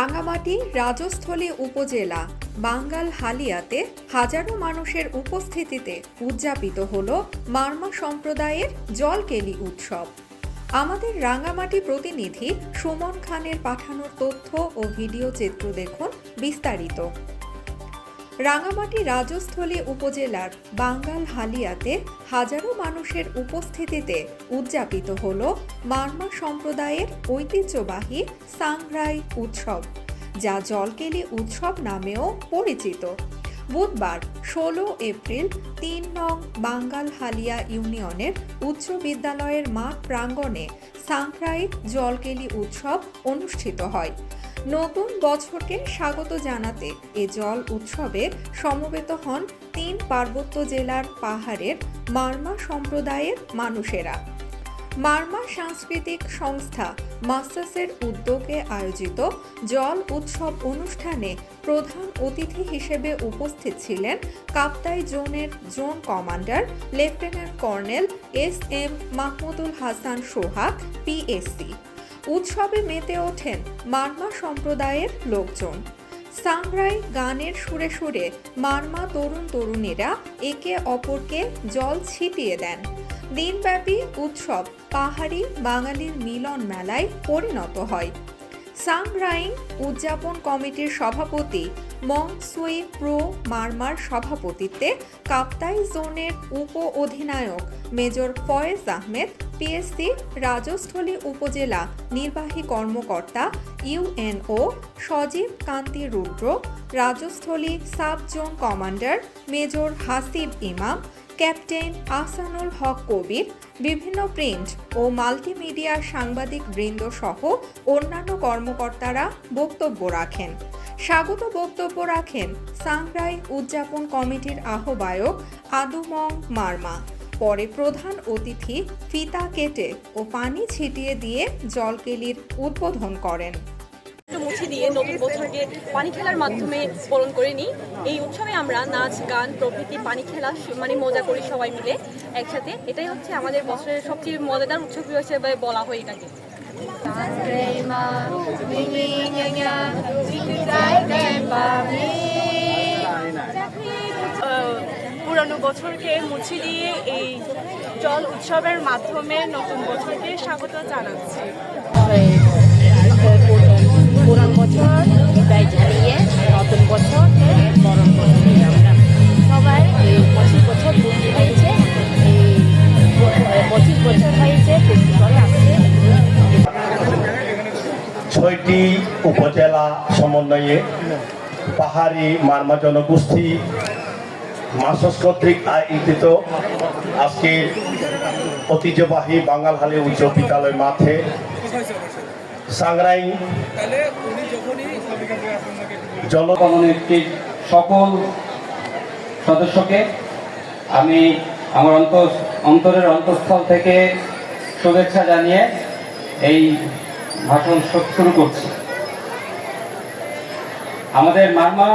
রাঙামাটি রাজস্থলী উপজেলা বাঙ্গাল হালিয়াতে হাজারো মানুষের উপস্থিতিতে উদযাপিত হল মার্মা সম্প্রদায়ের জলকেলি উৎসব। আমাদের রাঙামাটি প্রতিনিধি সুমন খানের পাঠানোর তথ্য ও ভিডিও চিত্র দেখুন বিস্তারিত। রাঙামাটি রাজস্থলী উপজেলার বাঙ্গাল হালিয়াতে হাজারো মানুষের উপস্থিতিতে উদযাপিত হল মারমা সম্প্রদায়ের ঐতিহ্যবাহী সাংগ্রাই উৎসব, যা জলকেলি উৎসব নামেও পরিচিত। বুধবার ষোলো এপ্রিল তিন নং বাঙ্গাল হালিয়া ইউনিয়নের উচ্চ বিদ্যালয়ের মাঠ প্রাঙ্গণে সাংক্রাইট জলকেলি উৎসব অনুষ্ঠিত হয়। নতুন বছরকে স্বাগত জানাতে এ জল উৎসবে সমবেত হন তিন পার্বত্য জেলার পাহাড়ের মার্মা সম্প্রদায়ের মানুষেরা। মার্মা সাংস্কৃতিক সংস্থা মাস্টার্সের উদ্যোগে আয়োজিত জল উৎসব অনুষ্ঠানে প্রধান অতিথি হিসেবে উপস্থিত ছিলেন কাপ্তাই জোনের zone commander lieutenant colonel S M Mahmudul Hasan Sohag PSC উৎসবে মেতে ওঠেন মারমা সম্প্রদায়ের লোকজন। সাংরাই গানের সুরে সুরে মারমা তরুণ তরুণীরা একে অপরকে জল ছিটিয়ে দেন। দিনব্যাপী উৎসব পাহাড়ি বাঙালির মিলন মেলায় পরিণত হয়। সাংরাইং উদযাপন কমিটির সভাপতি, মং সুই প্রো মারমার সভাপতিত্বে কাপ্তাই জোনের উপ অধিনায়ক মেজর ফয়েজ আহমেদ, পিএসসি রাজস্থলী উপজেলা নির্বাহী কর্মকর্তা UNO Sajib Kanti Rudra, Rajasthali sub zone commander major Hasib Imam captain Ahsanul হক কবির, বিভিন্ন প্রিন্ট ও মাল্টিমিডিয়া সাংবাদিক বৃন্দ সহ অন্যান্য কর্মকর্তারা বক্তব্য রাখেন। স্বাগত বক্তব্য রাখেন সাংরাই উদযাপন কমিটির আহ্বায়ক আদুমং মার্মা। পরে প্রধান অতিথি ফিতা কেটে ও পানি ছিটিয়ে দিয়ে জলকেলির উদ্বোধন করেন। মুছে দিয়ে নতুন বছরকে পানি খেলার মাধ্যমে বরণ করে নিই। এই উৎসবে আমরা নাচ গান প্রভৃতি পানি খেলা মানে মজা করি সবাই মিলে একসাথে। এটাই হচ্ছে আমাদের বছরের সবচেয়ে মজাদার উৎসব হিসেবে বলা হয় এটাকে। পুরানো বছরকে মুছে দিয়ে এই জল উৎসবের মাধ্যমে নতুন বছরকে স্বাগত জানাচ্ছি। ছয়টি উপজেলা সমন্বয়ে পাহাড়ি মারমা জনগোষ্ঠী মাসস কর্তৃক আয়োজিত আজকের ঐতিহ্যবাহী বাঙালহালি উচ্চ বিদ্যালয় মাঠে সাংরাই জল সকল সদস্যকে আমি আমার অন্তর অন্তরের অন্তঃস্থল থেকে শুভেচ্ছা জানিয়ে এই ভাষণ শুরু করছি। আমাদের মারমা